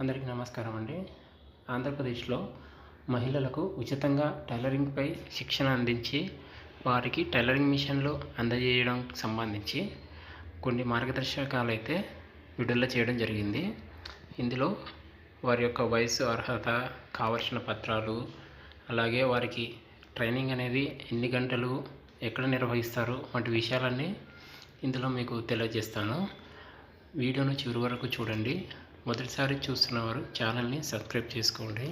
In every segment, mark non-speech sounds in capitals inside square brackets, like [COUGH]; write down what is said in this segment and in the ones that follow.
అందరికీ నమస్కారం అండి. ఆంధ్రప్రదేశ్లో మహిళలకు ఉచితంగా టైలరింగ్పై శిక్షణ అందించి వారికి టైలరింగ్ మిషన్లు అందజేయడం సంబంధించి కొన్ని మార్గదర్శకాలు అయితే విడుదల చేయడం జరిగింది. ఇందులో వారి యొక్క వయసు అర్హత కావలసిన పత్రాలు అలాగే వారికి ట్రైనింగ్ అనేది ఎన్ని గంటలు ఎక్కడ నిర్వహిస్తారు వంటి విషయాలన్నీ ఇందులో మీకు తెలియజేస్తాను. వీడియోను చివరి వరకు చూడండి. మొదటిసారి చూస్తున్నవారు ఛానల్ని సబ్స్క్రైబ్ చేసుకోండి.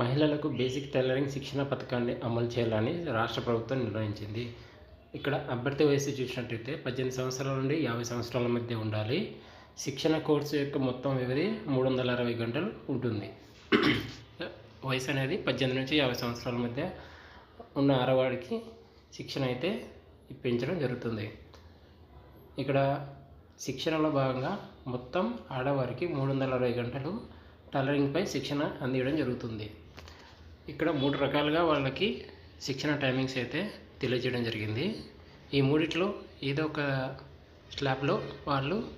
మహిళలకు బేసిక్ టైలరింగ్ శిక్షణ పథకాన్ని అమలు చేయాలని రాష్ట్ర ప్రభుత్వం నిర్ణయించింది. ఇక్కడ అభ్యర్థి వయసు చూసినట్టయితే పద్దెనిమిది సంవత్సరాల నుండి యాభై సంవత్సరాల మధ్య ఉండాలి. శిక్షణ కోర్సు యొక్క మొత్తం వ్యవధి మూడు వందల అరవై గంటలు ఉంటుంది. వయసు అనేది పద్దెనిమిది నుంచి యాభై సంవత్సరాల మధ్య ఉన్న ఆడవాడికి శిక్షణ అయితే ఇప్పించడం జరుగుతుంది. ఇక్కడ శిక్షణలో భాగంగా మొత్తం ఆడవారికి మూడు వందల అరవై గంటలు టైలరింగ్పై శిక్షణ అందించడం జరుగుతుంది. ఇక్కడ మూడు రకాలుగా వాళ్ళకి శిక్షణ టైమింగ్స్ అయితే తెలియజేయడం జరిగింది. ఈ మూడిట్లో ఏదో ఒక స్లాబ్లో వాళ్ళు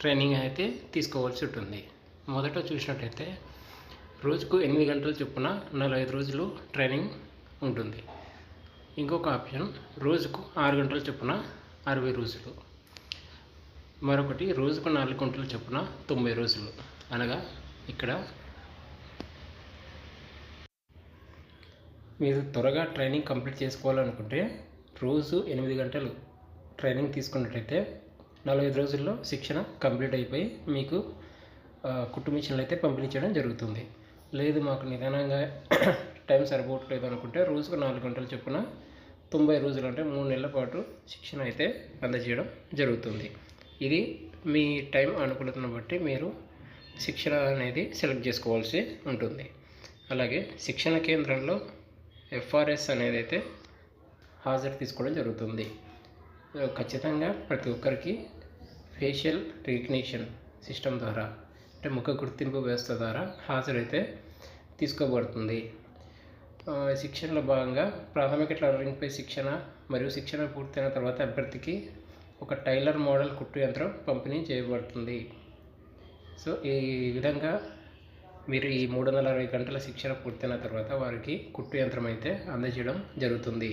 ట్రైనింగ్ అయితే తీసుకోవాల్సి ఉంటుంది. మొదట చూసినట్టయితే రోజుకు ఎనిమిది గంటల చొప్పున నలభై ఐదు రోజులు ట్రైనింగ్ ఉంటుంది. ఇంకొక ఆప్షన్ రోజుకు ఆరు గంటల చొప్పున అరవై రోజులు. మరొకటి రోజుకు నాలుగు గంటల చొప్పున తొంభై రోజులు. అనగా ఇక్కడ. మీరు త్వరగా ట్రైనింగ్ కంప్లీట్ చేసుకోవాలనుకుంటే రోజు ఎనిమిది గంటలు ట్రైనింగ్ తీసుకున్నట్టయితే నలభై రోజుల్లో శిక్షణ కంప్లీట్ అయిపోయి మీకు కుటుంబ కుట్టు మిషన్లు అయితే పంపిణీ చేయడం జరుగుతుంది. లేదు మాకు నిదానంగా [COUGHS] టైం సరిపోవట్లేదు అనుకుంటే రోజుకు నాలుగు గంటల చొప్పున తొంభై రోజులు అంటే మూడు నెలల పాటు శిక్షణ అయితే అందజేయడం జరుగుతుంది. ఇది మీ టైం అనుకూలతను బట్టి మీరు శిక్షణ అనేది సెలెక్ట్ చేసుకోవాల్సి ఉంటుంది. అలాగే శిక్షణ కేంద్రంలో ఎఫ్ఆర్ఎస్ అనేది అయితే హాజరు తీసుకోవడం జరుగుతుంది. ఖచ్చితంగా ప్రతి ఒక్కరికి ఫేషియల్ రికగ్నిషన్ సిస్టమ్ ద్వారా అంటే ముఖ గుర్తింపు వ్యవస్థ ద్వారా హాజరైతే తీసుకోబడుతుంది. శిక్షణలో భాగంగా ప్రాథమిక టైలరింగ్పై శిక్షణ మరియు శిక్షణ పూర్తయిన తర్వాత అభ్యర్థికి ఒక టైలర్ మోడల్ కుట్టు యంత్రం పంపిణీ చేయబడుతుంది. సో ఈ విధంగా మీరు ఈ మూడు వందల అరవై గంటల శిక్షణ పూర్తయిన తర్వాత వారికి కుట్టు యంత్రం అయితే అందజేయడం జరుగుతుంది.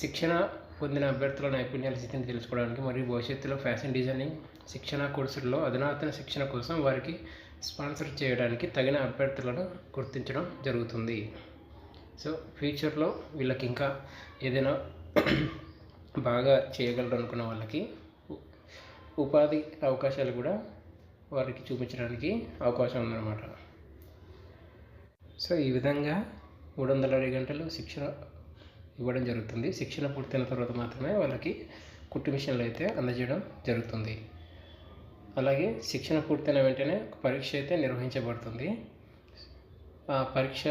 శిక్షణ పొందిన అభ్యర్థుల నైపుణ్యాల స్థితిని తెలుసుకోవడానికి మరియు భవిష్యత్తులో ఫ్యాషన్ డిజైనింగ్ శిక్షణ కోర్సుల్లో అధునాతన శిక్షణ కోసం వారికి స్పాన్సర్ చేయడానికి తగిన అభ్యర్థులను గుర్తించడం జరుగుతుంది. సో ఫ్యూచర్లో వీళ్ళకి ఇంకా ఏదైనా బాగా చేయగలరు అనుకున్న వాళ్ళకి ఉపాధి అవకాశాలు కూడా వారికి చూపించడానికి అవకాశం ఉందన్నమాట. సో ఈ విధంగా మూడు వందల అరవై గంటలు శిక్షణ ఇవ్వడం జరుగుతుంది. శిక్షణ పూర్తయిన తర్వాత మాత్రమే వాళ్ళకి కుట్టు మిషన్లు అయితే అందజేయడం జరుగుతుంది. అలాగే శిక్షణ పూర్తయిన వెంటనే ఒక పరీక్ష అయితే నిర్వహించబడుతుంది. ఆ పరీక్ష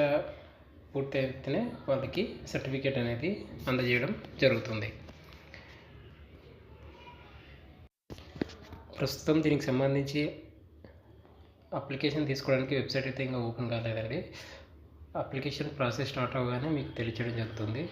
పూర్తయితేనే వాళ్ళకి సర్టిఫికేట్ అనేది అందజేయడం జరుగుతుంది. ప్రస్తుతం దీనికి సంబంధించి అప్లికేషన్ తీసుకోవడానికి వెబ్సైట్ అయితే ఇంకా ఓపెన్ కాలేదండి. అప్లికేషన్ ప్రాసెస్ స్టార్ట్ అవ్వగానే మీకు తెలియచేయడం జరుగుతుంది.